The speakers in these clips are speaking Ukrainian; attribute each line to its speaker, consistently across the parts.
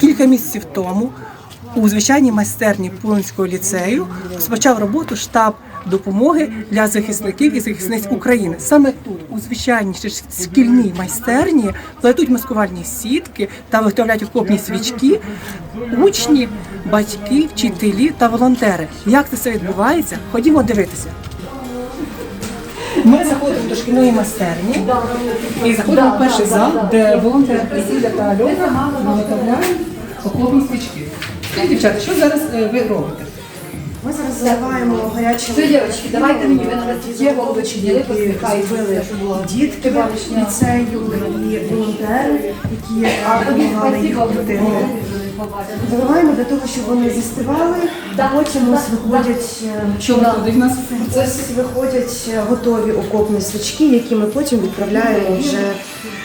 Speaker 1: кілька місяців тому у звичайній майстерні Пулинського ліцею розпочав роботу штаб допомоги для захисників і захисниць України. Саме тут, у звичайній шкільній майстерні, плетуть маскувальні сітки та виготовляють окопні свічки учні, батьки, вчителі та волонтери. Як це все відбувається? Ходімо дивитися. Ми заходимо до шкільної майстерні і заходимо в перший зал, де волонтерки Сіля та Альона виготовляють окопні свічки. Скажіть, дівчата, що зараз е, ви робите?
Speaker 2: Ми зараз заливаємо гарячим
Speaker 3: Все, девочки, давайте мені ви є голубочки,
Speaker 2: які зробили дітки ліцею і волонтери, які допомагали їх робити. Заливаємо для того, щоб вони застивали, потім у нас виходять е,
Speaker 1: в нас?
Speaker 2: виходять е, готові окопні свічки, які ми потім відправляємо вже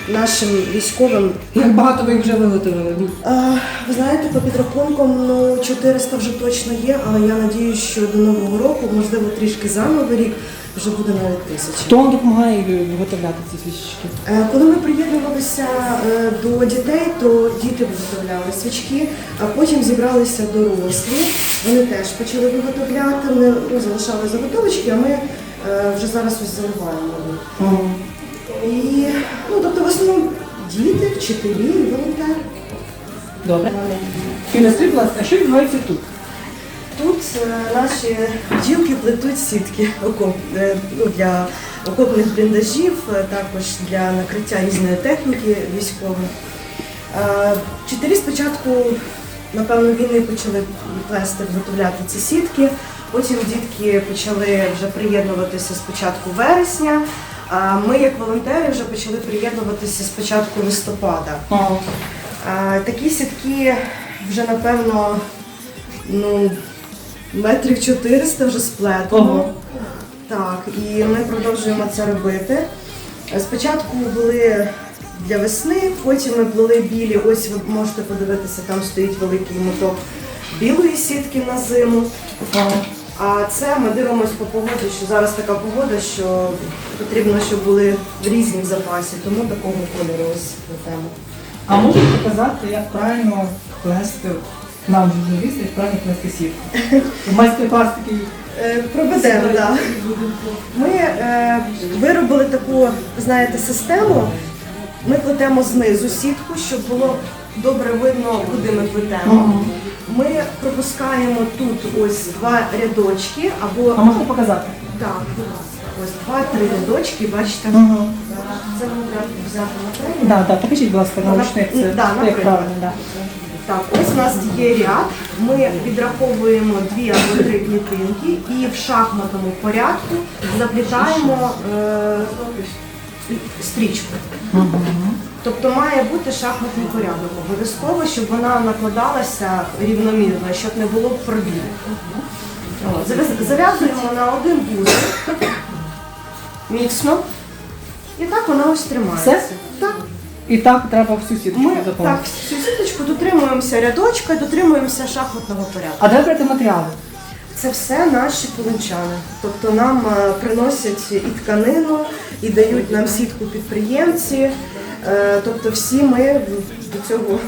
Speaker 2: нашим військовим.
Speaker 1: Як багато ви їх вже виготовили?
Speaker 2: Ви знаєте, по підрахункам ну 400 вже точно є, але я надію, що до нового року, можливо, трішки за новий рік вже буде навіть тисяча.
Speaker 1: Хто вам допомагає виготовляти ці свічки?
Speaker 2: Е, Коли ми приєднувалися е, до дітей, то діти виготовляли свічки, а потім зібралися дорослі. Вони теж почали виготовляти. Вони ну, залишали заготовочки, а ми е, вже зараз ось заливаємо. І діти, вчителі і волонтери.
Speaker 1: Добре. І скажіть, будь ласка, а що відбувається тут?
Speaker 2: Тут е, наші бджілки плетуть сітки окоп, е, ну, для окопних бліндажів, е, також для накриття різної техніки військової. Е, Вчителі спочатку, напевно, війни почали плести, виготовляти ці сітки. Потім дітки почали вже приєднуватися з початку вересня. Ми, як волонтери, вже почали приєднуватися з початку листопада. Такі сітки вже напевно ну, метрів 400 вже сплетено. Так, і ми продовжуємо це робити. Спочатку були для весни, потім ми плели білі. Ось ви можете подивитися, там стоїть великий моток білої сітки на зиму. А це ми дивимося по погоді, що зараз така погода, що потрібно, щоб були різні в запасі, тому такого кольору ось плетемо.
Speaker 1: А можете показати, як правильно плести нам журналісти, як правильно плести сітку? Майстер-клас такий.
Speaker 2: Е, Проведемо, так. Ми е, виробили таку, знаєте, систему. Ми плетемо знизу сітку, щоб було добре видно, куди ми плетемо. Ми пропускаємо тут ось два рядочки або
Speaker 1: А можете показати?
Speaker 2: так, ось два-три рядочки, бачите.
Speaker 1: Угу.
Speaker 2: Це нам треба взяти на тренінг.
Speaker 1: Да, да, покажіть, будь ласка, наушник, це
Speaker 2: Да,
Speaker 1: як
Speaker 2: наприклад.
Speaker 1: правильно, да.
Speaker 2: Так, ось у нас є ряд. Ми відраховуємо дві або три клітинки і в шахматному порядку заплітаємо е, стрічку. Тобто має бути шахматний порядок обов'язково, щоб вона накладалася рівномірно, щоб не було пробілів. От, Зав'язуємо на один вузол міцно. І так вона ось тримається.
Speaker 1: Все?
Speaker 2: Так.
Speaker 1: І так треба всю сітку
Speaker 2: Ми так, всю сіточку дотримуємося рядочка, дотримуємося шахматного порядку.
Speaker 1: А де брати матеріали?
Speaker 2: Це все наші полончани. Тобто нам е, приносять і тканину, і дають нам сітку підприємці. Е, Тобто всі ми до цього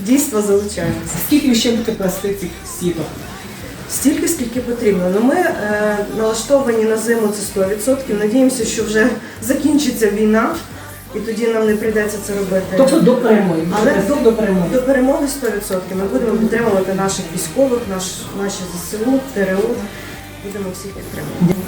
Speaker 2: дійства залучаємося.
Speaker 1: Скільки ще будете плести цих сіток?
Speaker 2: Стільки, скільки потрібно. Ну, ми е, налаштовані на зиму це 100%. Надіємося, що вже закінчиться війна, і тоді нам не прийдеться це робити.
Speaker 1: Тобто до перемоги.
Speaker 2: Але до,
Speaker 1: до перемоги.
Speaker 2: до перемоги 100%. Ми будемо підтримувати наших військових, наш, наші ЗСУ, ТРО. Будемо всіх підтримувати.